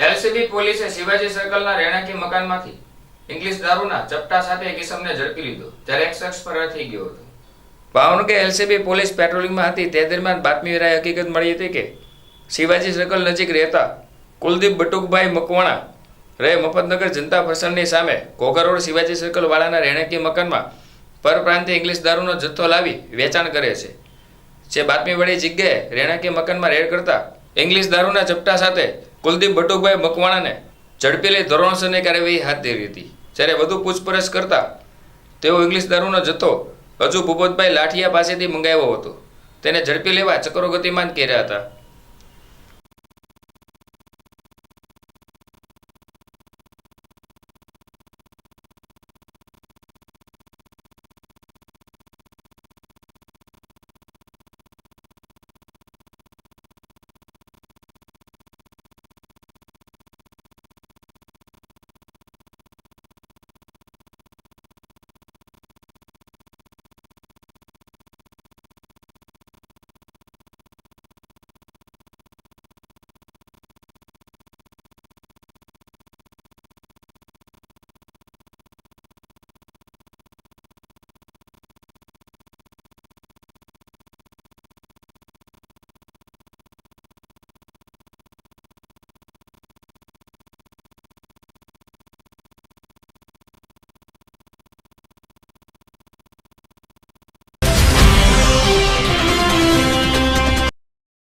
LCB પોલીસે Shivaji સર્કલના રહેણાંકી મકાનમાંથી English દારૂના ચપટા સાથે એક ઇસમને ઝડપી લીધો, જ્યારે એક શખ્સ ફરાર થઈ ગયો હતો. ભાવનગર એલસીબી પોલીસ પેટ્રોલિંગમાં હતી, તે દરમિયાન બાતમીવાળાએ હકીકત મળી હતી કે શિવાજી સર્કલ નજીક રહેતા કુલદીપ બટુકભાઈ મકવાણા રહે મફતનગર જનતા ફસલની સામે ઘોઘા શિવાજી સર્કલ વાળાના રહેણાંકી મકાનમાં પરપ્રાંતિ ઇંગ્લિશ દારૂનો જથ્થો લાવી વેચાણ કરે છે. જે બાતમીવાળી જગ્યાએ રહેણાંકી મકાનમાં રેડ કરતા ઇંગ્લિશ દારૂના ચપટા સાથે કુલદીપ બટુકભાઈ મકવાણાને ઝડપી લઈ ધોરણસરની કાર્યવાહી હાથ ધરી હતી. જ્યારે વધુ પૂછપરછ કરતા તેઓ ઇંગ્લિશ દારૂનો જથ્થો હજુ ભૂપતભાઈ લાઠિયા પાસેથી મંગાવ્યો હતો. તેને ઝડપી લેવા ચક્રો ગતિમાન કર્યા હતા.